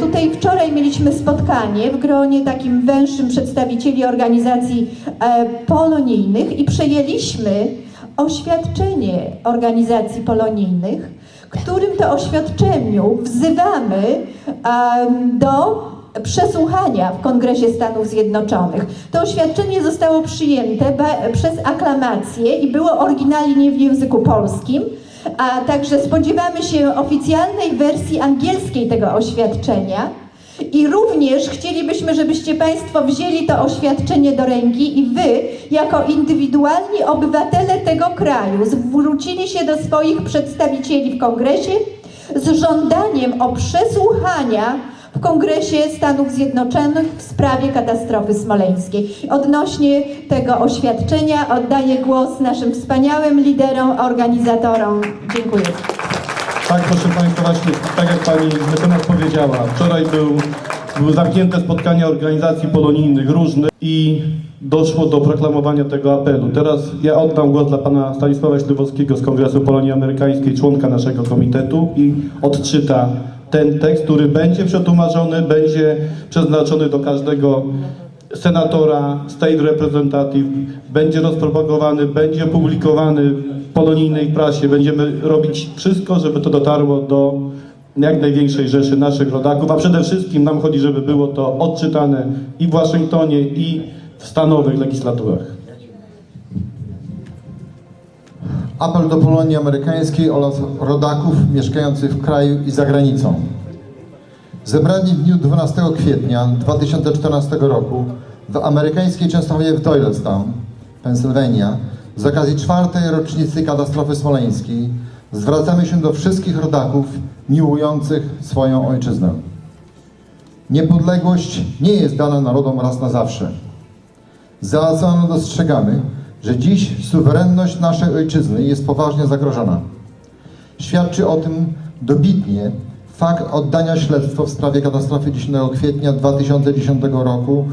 Tutaj wczoraj mieliśmy spotkanie w gronie takim węższym przedstawicieli organizacji e, polonijnych i przejęliśmy oświadczenie organizacji polonijnych, którym to oświadczeniu wzywamy em, do przesłuchania w Kongresie Stanów Zjednoczonych. To oświadczenie zostało przyjęte przez aklamację i było oryginalnie w języku polskim. A także spodziewamy się oficjalnej wersji angielskiej tego oświadczenia. I również chcielibyśmy, żebyście Państwo wzięli to oświadczenie do ręki i Wy, jako indywidualni obywatele tego kraju, zwrócili się do swoich przedstawicieli w Kongresie z żądaniem o przesłuchania w Kongresie Stanów Zjednoczonych w sprawie katastrofy smoleńskiej. Odnośnie tego oświadczenia oddaję głos naszym wspaniałym liderom, organizatorom. Dziękuję. Tak, proszę Państwa, właśnie tak jak Pani mecenas powiedziała, wczoraj był, były zamknięte spotkania organizacji polonijnych różnych i doszło do proklamowania tego apelu. Teraz ja oddam głos dla Pana Stanisława Śliwowskiego z Kongresu Polonii Amerykańskiej, członka naszego komitetu i odczyta ten tekst, który będzie przetłumaczony, będzie przeznaczony do każdego senatora, state representative, będzie rozpropagowany, będzie publikowany polonijnej prasie. Będziemy robić wszystko, żeby to dotarło do jak największej rzeszy naszych rodaków, a przede wszystkim nam chodzi, żeby było to odczytane i w Waszyngtonie, i w stanowych legislaturach. Apel do Polonii Amerykańskiej oraz rodaków mieszkających w kraju i za granicą. Zebrani w dniu 12 kwietnia 2014 roku w amerykańskiej Częstochowie w Doylestown, Pennsylvania, z okazji czwartej rocznicy katastrofy smoleńskiej zwracamy się do wszystkich rodaków miłujących swoją ojczyznę. Niepodległość nie jest dana narodom raz na zawsze. Zasadno dostrzegamy, że dziś suwerenność naszej ojczyzny jest poważnie zagrożona. Świadczy o tym dobitnie fakt oddania śledztwa w sprawie katastrofy 10 kwietnia 2010 roku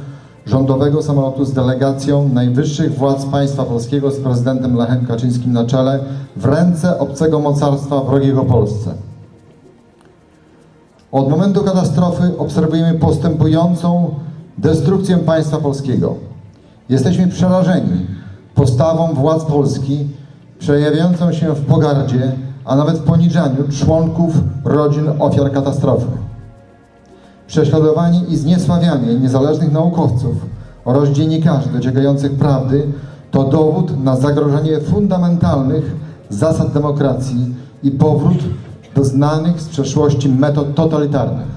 rządowego samolotu z delegacją najwyższych władz państwa polskiego z prezydentem Lechem Kaczyńskim na czele w ręce obcego mocarstwa wrogiego Polsce. Od momentu katastrofy obserwujemy postępującą destrukcję państwa polskiego. Jesteśmy przerażeni postawą władz Polski, przejawiającą się w pogardzie, a nawet w poniżaniu członków rodzin ofiar katastrofy. Prześladowanie i zniesławianie niezależnych naukowców oraz dziennikarzy dociekających prawdy to dowód na zagrożenie fundamentalnych zasad demokracji i powrót do znanych z przeszłości metod totalitarnych.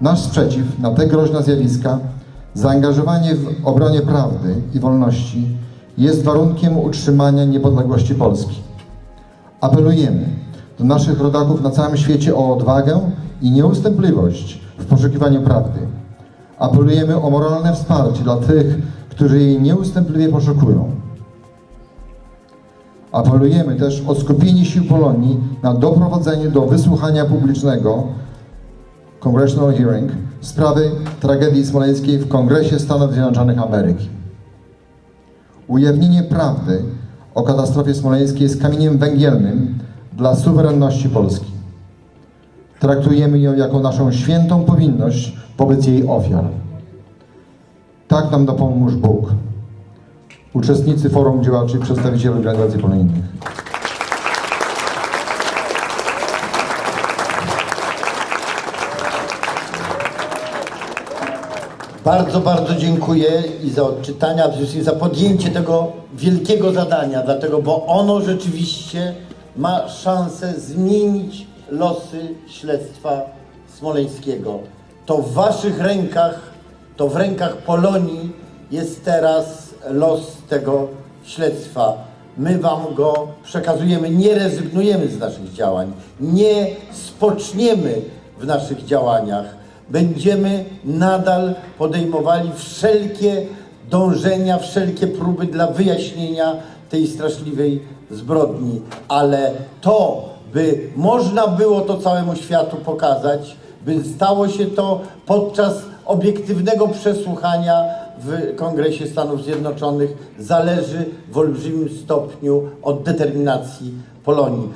Nasz sprzeciw na te groźne zjawiska, zaangażowanie w obronie prawdy i wolności jest warunkiem utrzymania niepodległości Polski. Apelujemy do naszych rodaków na całym świecie o odwagę i nieustępliwość w poszukiwaniu prawdy. Apelujemy o moralne wsparcie dla tych, którzy jej nieustępliwie poszukują. Apelujemy też o skupienie sił Polonii na doprowadzeniu do wysłuchania publicznego Congressional Hearing sprawy tragedii smoleńskiej w Kongresie Stanów Zjednoczonych Ameryki. Ujawnienie prawdy o katastrofie smoleńskiej jest kamieniem węgielnym dla suwerenności Polski. Traktujemy ją jako naszą świętą powinność wobec jej ofiar. Tak nam dopomóż Bóg. Uczestnicy Forum Działaczy i przedstawiciele organizacji polonijnych. Bardzo, bardzo dziękuję i za odczytania, wszystkim za podjęcie tego wielkiego zadania, dlatego, bo ono rzeczywiście ma szansę zmienić losy śledztwa smoleńskiego. To w waszych rękach, to w rękach Polonii jest teraz los tego śledztwa. My wam go przekazujemy, nie rezygnujemy z naszych działań, nie spoczniemy w naszych działaniach będziemy nadal podejmowali wszelkie dążenia, wszelkie próby dla wyjaśnienia tej straszliwej zbrodni. Ale to, by można było to całemu światu pokazać, by stało się to podczas obiektywnego przesłuchania w Kongresie Stanów Zjednoczonych, zależy w olbrzymim stopniu od determinacji Polonii.